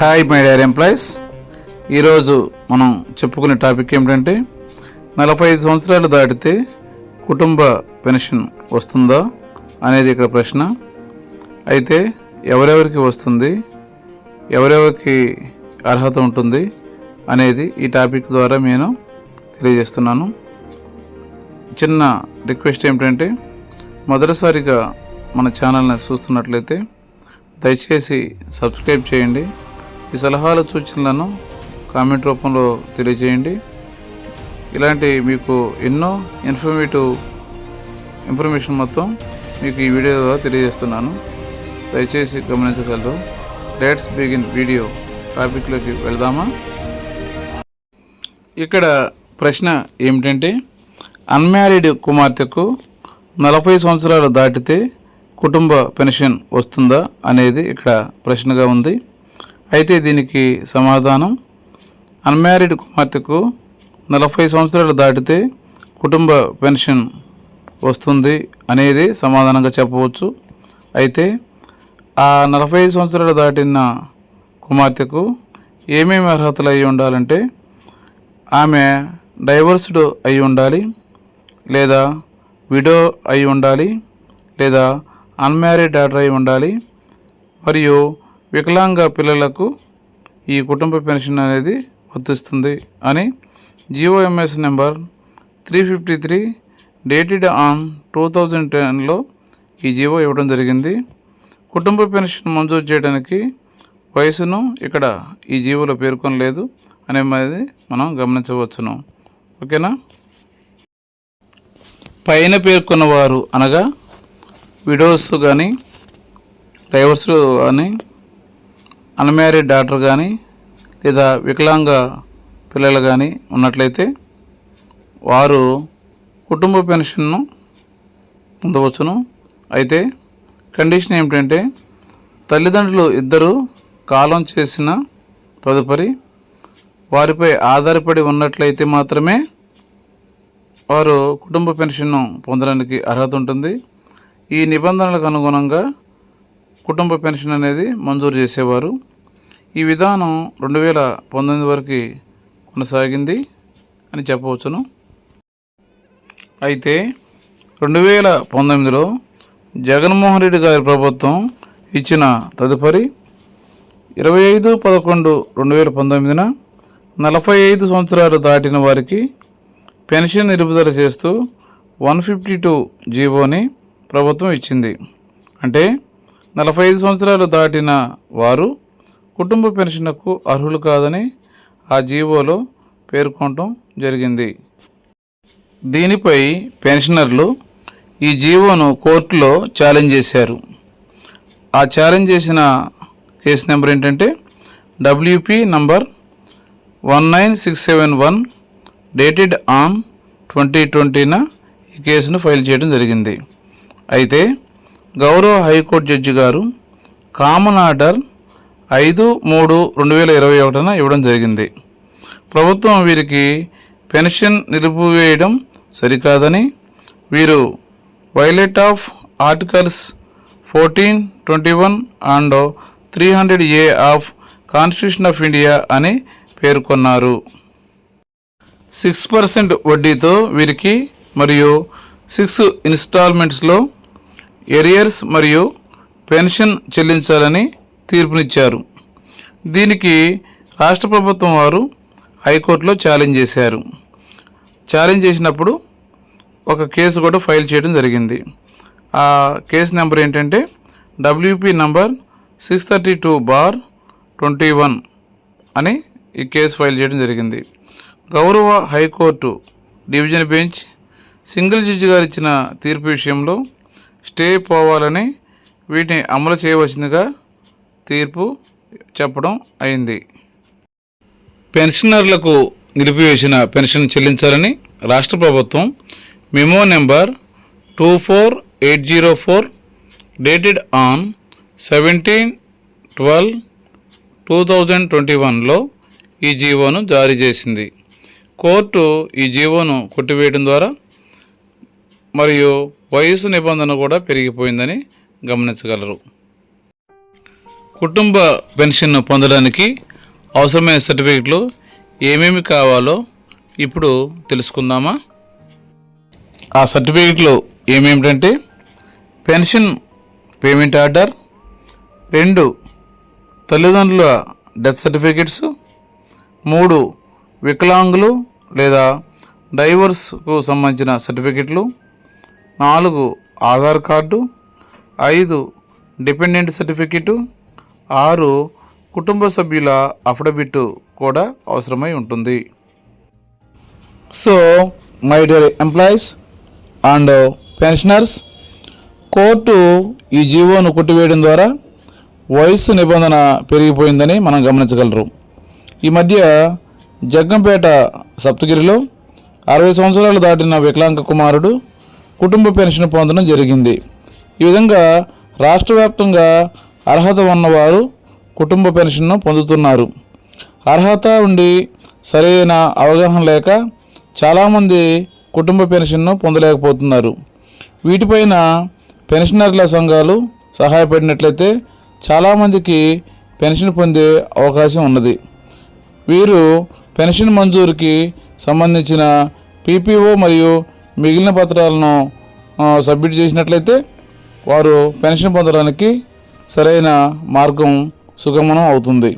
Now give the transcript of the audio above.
Hi my dear employees. ఈరోజు మనం చెప్పుకునే టాపిక్ ఏమిటంటే నలభై ఐదు సంవత్సరాలు దాటితే కుటుంబ పెన్షన్ వస్తుందా అనేది ఇక్కడ ప్రశ్న. అయితే ఎవరెవరికి వస్తుంది ఎవరెవరికి అర్హత ఉంటుంది అనేది ఈ టాపిక్ ద్వారా నేను తెలియజేస్తున్నాను. చిన్న రిక్వెస్ట్ ఏమిటంటే మొదటిసారిగా మన ఛానల్ని చూస్తున్నట్లయితే దయచేసి సబ్స్క్రైబ్ చేయండి. ఈ సలహాలు సూచనలను కామెంట్ రూపంలో తెలియజేయండి. ఇలాంటి మీకు ఎన్నో ఇన్ఫర్మేటివ్ ఇన్ఫర్మేషన్ మొత్తం మీకు ఈ వీడియో ద్వారా తెలియజేస్తున్నాను. దయచేసి గమనించగలరు. లెట్స్ బిగిన్ వీడియో టాపిక్లోకి వెళ్దామా? ఇక్కడ ప్రశ్న ఏమిటంటే అన్మ్యారీడ్ కుమార్తెకు నలభై సంవత్సరాలు దాటితే కుటుంబ పెన్షన్ వస్తుందా అనేది ఇక్కడ ప్రశ్నగా ఉంది. అయితే దీనికి సమాధానం. అన్మ్యారీడ్ కుమార్తెకు నలభై సంవత్సరాలు దాటితే కుటుంబ పెన్షన్ వస్తుంది అనేది సమాధానంగా చెప్పవచ్చు. అయితే ఆ నలభై ఐదు సంవత్సరాలు దాటిన కుమార్తెకు ఏమేమి అర్హతలు అయి ఉండాలంటే ఆమె డైవర్స్డ్ అయి ఉండాలి లేదా విడో అయి ఉండాలి లేదా అన్మ్యారీడ్ డాటర్ అయి ఉండాలి మరియు వికలాంగ పిల్లలకు ఈ కుటుంబ పెన్షన్ అనేది వర్తిస్తుంది అని GOMS number three fifty three dated on two thousand టెన్లో ఈ జీవో ఇవ్వడం జరిగింది. కుటుంబ పెన్షన్ మంజూరు చేయడానికి వయసును ఇక్కడ ఈ జీవోలో పేర్కొనలేదు అనేది మనం గమనించవచ్చును. ఓకేనా? పైన పేర్కొన్న వారు అనగా విడోస్ కానీ డైవర్స్ కానీ అన్మ్యారీడ్ డాటర్ కానీ లేదా వికలాంగ పిల్లలు కానీ ఉన్నట్లయితే వారు కుటుంబ పెన్షన్ను పొందవచ్చును. అయితే కండిషన్ ఏమిటంటే తల్లిదండ్రులు ఇద్దరు కాలం చేసిన తదుపరి వారిపై ఆధారపడి ఉన్నట్లయితే మాత్రమే వారు కుటుంబ పెన్షన్ను పొందడానికి అర్హత ఉంటుంది. ఈ నిబంధనలకు అనుగుణంగా కుటుంబ పెన్షన్ అనేది మంజూరు చేసేవారు. ఈ విధానం రెండు వేల పంతొమ్మిది వరకు కొనసాగింది అని చెప్పవచ్చును. అయితే రెండు వేల పంతొమ్మిదిలో జగన్మోహన్ రెడ్డి గారి ప్రభుత్వం ఇచ్చిన తదుపరి ఇరవై ఐదు పదకొండు రెండు వేల పంతొమ్మిదిన నలభై ఐదు సంవత్సరాలు దాటిన వారికి పెన్షన్ నిలుపుదల చేస్తూ వన్ ఫిఫ్టీ టూ జీవోని ప్రభుత్వం ఇచ్చింది. అంటే నలభై ఐదు సంవత్సరాలు దాటిన వారు కుటుంబ పెన్షన్కు అర్హులు కాదని ఆ జీవోలో పేర్కొనటం జరిగింది. దీనిపై పెన్షనర్లు ఈ జీవోను కోర్టులో ఛాలెంజ్ చేశారు. ఆ ఛాలెంజ్ చేసిన కేసు నెంబర్ ఏంటంటే WP number one nine six seven one dated on twenty ట్వంటీన ఈ కేసును ఫైల్ చేయడం జరిగింది. అయితే గౌరవ హైకోర్టు జడ్జి గారు కామన్ ఆర్డర్ ఐదు మూడు రెండు వేల ఇరవై ఒకటిన ఇవ్వడం జరిగింది. ప్రభుత్వం వీరికి పెన్షన్ నిలిపివేయడం సరికాదని వీరు violate of articles fourteen twenty one and three hundred A of constitution of India అని పేర్కొన్నారు. సిక్స్ పర్సెంట్ వడ్డీతో వీరికి మరియు సిక్స్ ఇన్స్టాల్మెంట్స్లో ఎరియర్స్ మరియు పెన్షన్ చెల్లించాలని తీర్పునిచ్చారు. దీనికి రాష్ట్ర ప్రభుత్వం వారు హైకోర్టులో ఛాలెంజ్ చేశారు. ఛాలెంజ్ చేసినప్పుడు ఒక కేసు కూడా ఫైల్ చేయడం జరిగింది. ఆ కేసు నెంబర్ ఏంటంటే WP number six thirty two bar twenty one అని ఈ కేసు ఫైల్ చేయడం జరిగింది. గౌరవ high court division bench single judge గారు ఇచ్చిన తీర్పు విషయంలో స్టే పోవాలని వీటిని అమలు చేయవలసిందిగా తీర్పు చెప్పడం అయింది. పెన్షనర్లకు నిలిపివేసిన పెన్షన్ చెల్లించాలని రాష్ట్ర ప్రభుత్వం memo number two four eight zero four dated on seventeen twelve two thousand twenty వన్లో ఈ జీవోను జారీ చేసింది. కోర్టు ఈ జీవోను కొట్టివేయడం ద్వారా మరియు వయసు నిబంధన కూడా పెరిగిపోయిందని గమనించగలరు. కుటుంబ పెన్షన్ పొందడానికి అవసరమైన సర్టిఫికెట్లు ఏమేమి కావాలో ఇప్పుడు తెలుసుకుందామా? ఆ సర్టిఫికెట్లు ఏమేమిటంటే పెన్షన్ పేమెంట్ ఆర్డర్ రెండు తల్లిదండ్రుల డెత్ సర్టిఫికెట్స్ మూడు వికలాంగులు లేదా డైవర్స్కు సంబంధించిన సర్టిఫికెట్లు నాలుగు ఆధార్ కార్డు ఐదు డిపెండెంట్ సర్టిఫికెటు ఆరు కుటుంబ సభ్యుల అఫిడవిట్ కూడా అవసరమై ఉంటుంది. So my dear employees and pensioners court ఈ జీవోను కొట్టివేయడం ద్వారా వయస్సు నిబంధన పెరిగిపోయిందని మనం గమనించగలరు. ఈ మధ్య జగ్గంపేట సప్తగిరిలో అరవై సంవత్సరాలు దాటిన వికలాంగ కుమారుడు కుటుంబ పెన్షన్ పొందడం జరిగింది. ఈ విధంగా రాష్ట్ర వ్యాప్తంగా అర్హత ఉన్నవారు కుటుంబ పెన్షన్ను పొందుతున్నారు. అర్హత ఉండి సరైన అవగాహన లేక చాలామంది కుటుంబ పెన్షన్ను పొందలేకపోతున్నారు. వీటిపైన పెన్షనర్ల సంఘాలు సహాయపడినట్లయితే చాలామందికి పెన్షన్ పొందే అవకాశం ఉన్నది. వీరు పెన్షన్ మంజూరుకి సంబంధించిన పీపీఓ మరియు మిగిలిన పత్రాలను సబ్మిట్ చేసినట్లయితే వారు పెన్షన్ పొందడానికి సరైన మార్గం సుగమనం అవుతుంది.